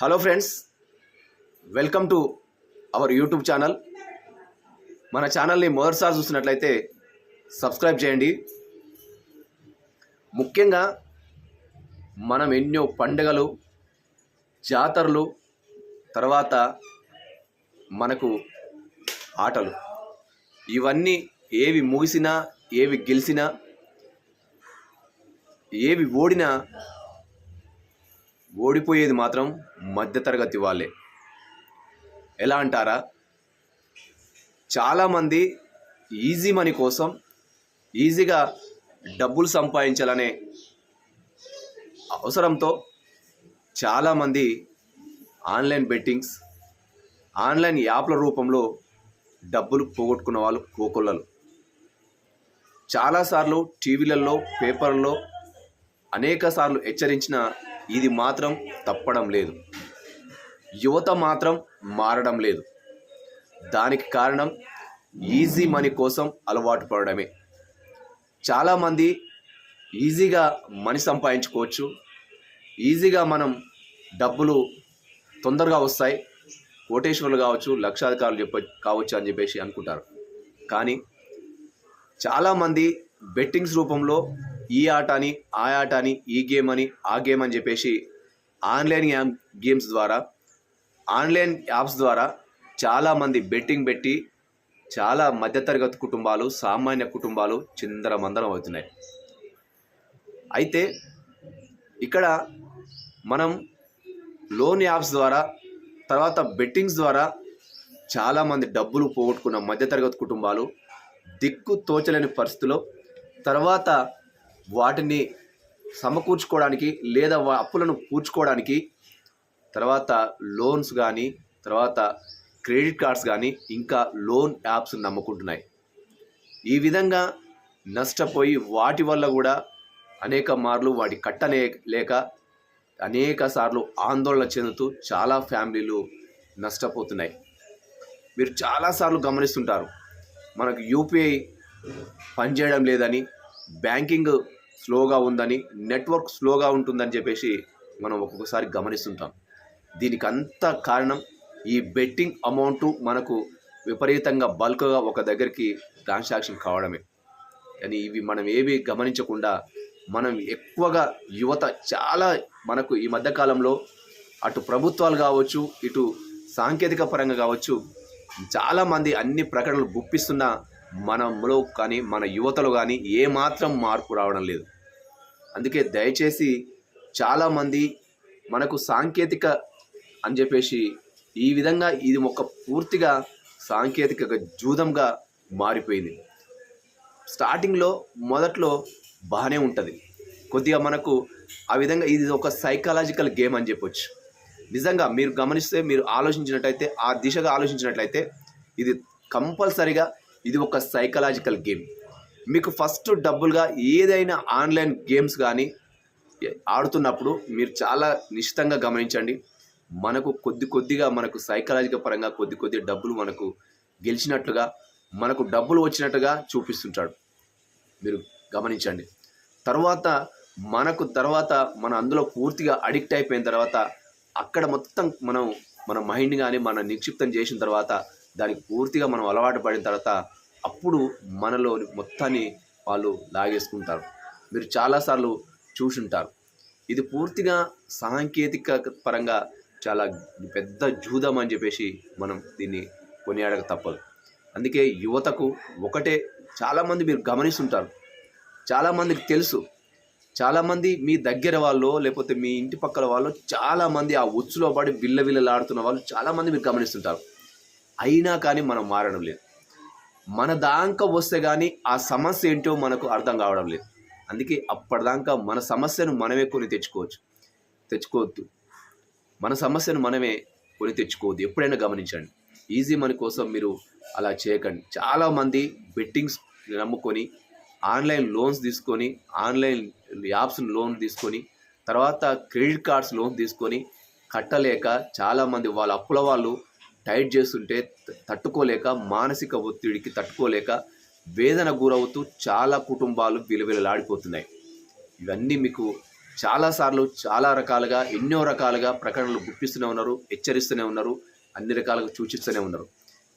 Hello friends welcome to our YouTube channel మన ఛానల్ని మొదటిసారి చూసినట్లయితే సబ్స్క్రైబ్ చేయండి. ముఖ్యంగా మనం ఎన్నో పండుగలు జాతరలు తర్వాత మనకు ఆటలు. ఇవన్నీ ఏవి ముగిసినా ఏవి గెలిచినా ఏవి ఓడినా ఓడిపోయేది మాత్రం మధ్యతరగతి వాళ్ళే. ఎలా అంటారా? చాలామంది ఈజీ మనీ కోసం ఈజీగా డబ్బులు సంపాదించాలనే అవసరంతో చాలామంది ఆన్లైన్ బెట్టింగ్స్ ఆన్లైన్ యాప్ల రూపంలో డబ్బులు పోగొట్టుకున్న వాళ్ళు కోకొల్లలు. చాలాసార్లు టీవీలలో పేపర్లలో అనేక సార్లు హెచ్చరించిన ఇది మాత్రం తప్పడం లేదు. యువత మాత్రం మారడం లేదు. దానికి కారణం ఈజీ మనీ కోసం అలవాటు పడడమే. చాలామంది ఈజీగా మనీ సంపాదించుకోవచ్చు. ఈజీగా మనం డబ్బులు తొందరగా వస్తాయి. కోటేశ్వరులు కావచ్చు లక్షాధికారులు చెప్ప కావచ్చు అని చెప్పేసి అనుకుంటారు. కానీ చాలామంది బెట్టింగ్స్ రూపంలో ఈ ఆట అని ఆ ఆట అని ఈ గేమ్ అని ఆ గేమ్ అని చెప్పేసి ఆన్లైన్ యాప్ గేమ్స్ ద్వారా ఆన్లైన్ యాప్స్ ద్వారా చాలామంది బెట్టింగ్ పెట్టి చాలా మధ్యతరగతి కుటుంబాలు సామాన్య కుటుంబాలు చిందరమందరం అవుతున్నాయి. అయితే ఇక్కడ మనం లోన్ యాప్స్ ద్వారా తర్వాత బెట్టింగ్స్ ద్వారా చాలామంది డబ్బులు పోగొట్టుకున్న మధ్యతరగతి కుటుంబాలు దిక్కు తోచలేని పరిస్థితిలో తర్వాత వాటిని సమకూర్చుకోవడానికి లేదా వా అప్పులను పూడ్చుకోవడానికి తర్వాత లోన్స్ కానీ తర్వాత క్రెడిట్ కార్డ్స్ కానీ ఇంకా లోన్ యాప్స్ నమ్ముకుంటున్నాయి. ఈ విధంగా నష్టపోయి వాటి వల్ల కూడా అనేక మార్లు వాటి కట్టనే లేక అనేక సార్లు ఆందోళన చెందుతూ చాలా ఫ్యామిలీలు నష్టపోతున్నాయి. మీరు చాలాసార్లు గమనిస్తుంటారు. మనకు యూపీఐ పనిచేయడం లేదని బ్యాంకింగ్ స్లోగా ఉందని నెట్వర్క్ స్లోగా ఉంటుందని చెప్పేసి మనం ఒక్కొక్కసారి గమనిస్తుంటాం. దీనికి అంత కారణం ఈ బెట్టింగ్ అమౌంట్ మనకు విపరీతంగా బల్క్గా ఒక దగ్గరికి ట్రాన్సాక్షన్ కావడమే. కానీ ఇవి మనం ఏవి గమనించకుండా మనం ఎక్కువగా యువత చాలా మనకు ఈ మధ్యకాలంలో అటు ప్రభుత్వాలు కావచ్చు ఇటు సాంకేతిక పరంగా కావచ్చు చాలామంది అన్ని ప్రకటనలు గుప్పిస్తున్న మనలో కానీ మన యువతలో కానీ ఏమాత్రం మార్పు రావడం లేదు. అందుకే దయచేసి చాలామంది మనకు సాంకేతిక అని చెప్పేసి ఈ విధంగా ఇది ఒక పూర్తిగా సాంకేతిక జూదంగా మారిపోయింది. స్టార్టింగ్లో మొదట్లో బాగానే ఉంటుంది. కొద్దిగా మనకు ఆ విధంగా ఇది ఒక సైకాలజికల్ గేమ్ అని చెప్పొచ్చు. నిజంగా మీరు గమనిస్తే మీరు ఆలోచించినట్టయితే ఆ దిశగా ఆలోచించినట్లయితే ఇది కంపల్సరిగా ఇది ఒక సైకలాజికల్ గేమ్ మీకు ఫస్ట్ డబ్బులుగా ఏదైనా ఆన్లైన్ గేమ్స్ కానీ ఆడుతున్నప్పుడు మీరు చాలా నిశ్చితంగా గమనించండి. మనకు కొద్ది కొద్దిగా మనకు సైకలాజికల్ పరంగా కొద్ది కొద్ది డబ్బులు మనకు గెలిచినట్లుగా మనకు డబ్బులు వచ్చినట్టుగా చూపిస్తుంటాడు. మీరు గమనించండి. తర్వాత మనకు తర్వాత మన అందులో పూర్తిగా అడిక్ట్ అయిపోయిన తర్వాత అక్కడ మొత్తం మనం మన మైండ్ కానీ మన నిక్షిప్తం చేసిన తర్వాత దానికి పూర్తిగా మనం అలవాటు పడిన తర్వాత అప్పుడు మనలో మొత్తాన్ని వాళ్ళు లాగేసుకుంటారు. మీరు చాలాసార్లు చూసుంటారు. ఇది పూర్తిగా సాంకేతిక పరంగా చాలా పెద్ద జూదం అని చెప్పేసి మనం దీన్ని కొనియాడక తప్పదు. అందుకే యువతకు ఒకటే చాలామంది మీరు గమనిస్తుంటారు. చాలామందికి తెలుసు. చాలామంది మీ దగ్గర వాళ్ళు లేకపోతే మీ ఇంటి పక్కల వాళ్ళు చాలామంది ఆ ఉచ్చులో పడి విల్లవిల్లలాడుతున్న వాళ్ళు చాలామంది మీరు గమనిస్తుంటారు. అయినా కానీ మనం మారడం లేదు. మన దాకా వస్తే కానీ ఆ సమస్య ఏంటో మనకు అర్థం కావడం లేదు. అందుకే అప్పటిదాకా మన సమస్యను మనమే కొని తెచ్చుకోవచ్చు. తెచ్చుకోవద్దు. మన సమస్యను మనమే కొని తెచ్చుకోవద్దు. ఎప్పుడైనా గమనించండి. ఈజీ మనీ కోసం మీరు అలా చేయకండి. చాలామంది బెట్టింగ్స్ నమ్ముకొని ఆన్లైన్ లోన్స్ తీసుకొని ఆన్లైన్ యాప్స్ లోన్ తీసుకొని తర్వాత క్రెడిట్ కార్డ్స్ లోన్ తీసుకొని కట్టలేక చాలామంది వాళ్ళ అప్పుల వాళ్ళు టైట్ చేస్తుంటే తట్టుకోలేక మానసిక ఒత్తిడికి తట్టుకోలేక వేదన గురవుతూ చాలా కుటుంబాలు విలువిలలాడిపోతున్నాయి. ఇవన్నీ మీకు చాలాసార్లు చాలా రకాలుగా ఎన్నో రకాలుగా ప్రకటనలు గుప్పిస్తూనే ఉన్నారు హెచ్చరిస్తూనే ఉన్నారు అన్ని రకాలుగా సూచిస్తూనే ఉన్నారు.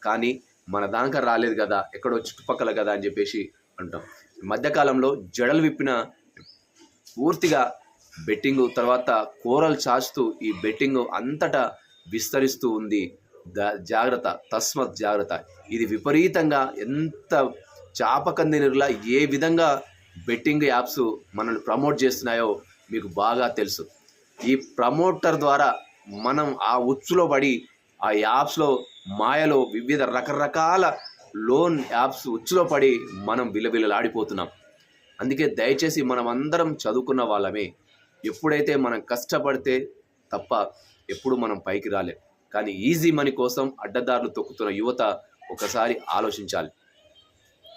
కానీ మన దాకా రాలేదు కదా ఎక్కడో చుట్టుపక్కల కదా అని చెప్పేసి అంటాం. మధ్యకాలంలో జడలు విప్పిన పూర్తిగా బెట్టింగ్ తర్వాత కూరలు చాచుతూ ఈ బెట్టింగ్ అంతటా విస్తరిస్తూ ఉంది. జాగ్రత్త తస్మత్ జాగ్రత్త. ఇది విపరీతంగా ఎంత చాపకందినిలా ఏ విధంగా బెట్టింగ్ యాప్స్ మనల్ని ప్రమోట్ చేస్తున్నాయో మీకు బాగా తెలుసు. ఈ ప్రమోటర్ ద్వారా మనం ఆ ఉచ్చులో పడి ఆ యాప్స్లో మాయలో వివిధ రకరకాల లోన్ యాప్స్ ఉచ్చులో పడి మనం విలవిలలాడిపోతున్నాం. అందుకే దయచేసి మనం అందరం చదువుకున్న వాళ్ళమే. ఎప్పుడైతే మనం కష్టపడితే తప్ప ఎప్పుడు మనం పైకి రాలేం. కానీ ఈజీ మనీ కోసం అడ్డదారులు తొక్కుతున్న యువత ఒకసారి ఆలోచించాలి.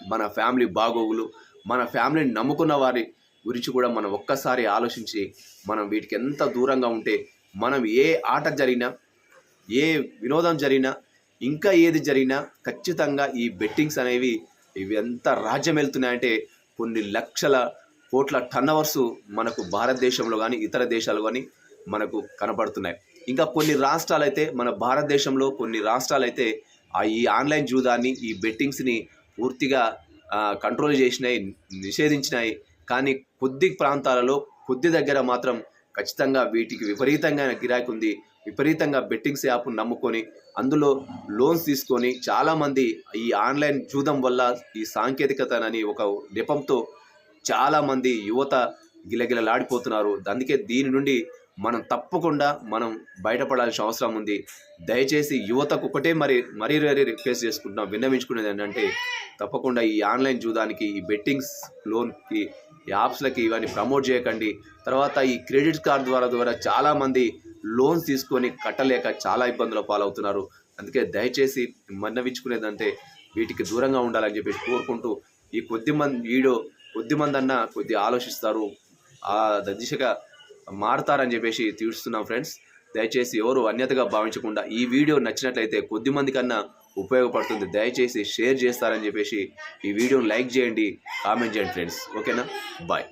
మన ఫ్యామిలీ బాగోగులు మన ఫ్యామిలీని నమ్ముకున్న వారి గురించి కూడా మనం ఒక్కసారి ఆలోచించి మనం వీటికి ఎంత దూరంగా ఉంటే మనం ఏ ఆట జరిగినా ఏ వినోదం జరిగినా ఇంకా ఏది జరిగినా ఖచ్చితంగా ఈ బెట్టింగ్స్ అనేవి ఇవి ఎంత రాజ్యం వెళ్తున్నాయంటే కొన్ని లక్షల కోట్ల టర్నవర్స్ మనకు భారతదేశంలో కానీ ఇతర దేశాలు కానీ మనకు కనబడుతున్నాయి ఇంకా కొన్ని రాష్ట్రాలు అయితే మన భారతదేశంలో కొన్ని రాష్ట్రాలు అయితే ఆ ఈ ఆన్లైన్ జూదాన్ని ఈ బెట్టింగ్స్ని పూర్తిగా కంట్రోల్ చేసినాయి నిషేధించినాయి. కానీ కొద్ది ప్రాంతాలలో కొద్ది దగ్గర మాత్రం ఖచ్చితంగా వీటికి విపరీతంగా గిరాకీ ఉంది విపరీతంగా బెట్టింగ్స్ యాప్ నమ్ముకొని అందులో లోన్స్ తీసుకొని చాలామంది ఈ ఆన్లైన్ జూదం వల్ల ఈ సాంకేతికతనని ఒక నెపంతో చాలామంది యువత గిలగిలలాడిపోతున్నారు. అందుకే దీని నుండి మనం తప్పకుండా మనం బయటపడాల్సిన అవసరం ఉంది. దయచేసి యువతకు ఒకటే మరి మరీ మరీ రిక్వెస్ట్ చేసుకుంటున్నాం విన్నవించుకునేది ఏంటంటే తప్పకుండా ఈ ఆన్లైన్ జూదానికి ఈ బెట్టింగ్స్ లోన్కి ఈ యాప్స్లకి ఇవన్నీ ప్రమోట్ చేయకండి. తర్వాత ఈ క్రెడిట్ కార్డ్ ద్వారా ద్వారా చాలామంది లోన్స్ తీసుకొని కట్టలేక చాలా ఇబ్బందుల పాలవుతున్నారు. అందుకే దయచేసి మన్నవించుకునేదంటే వీటికి దూరంగా ఉండాలని చెప్పేసి కోరుకుంటూ ఈ కొద్ది మంది వీడియో కొద్ది మంది అన్న కొద్ది ఆలోచిస్తారు. ఆ దిశగా మారుతారని చెప్పేసి తీరుస్తున్నాం ఫ్రెండ్స్. దయచేసి ఎవరు అన్యతగా భావించకుండా ఈ వీడియో నచ్చినట్లయితే కొద్ది మంది కన్నా ఉపయోగపడుతుంది. దయచేసి షేర్ చేస్తారని చెప్పేసి ఈ వీడియోని లైక్ చేయండి కామెంట్ చేయండి ఫ్రెండ్స్. ఓకేనా? బాయ్.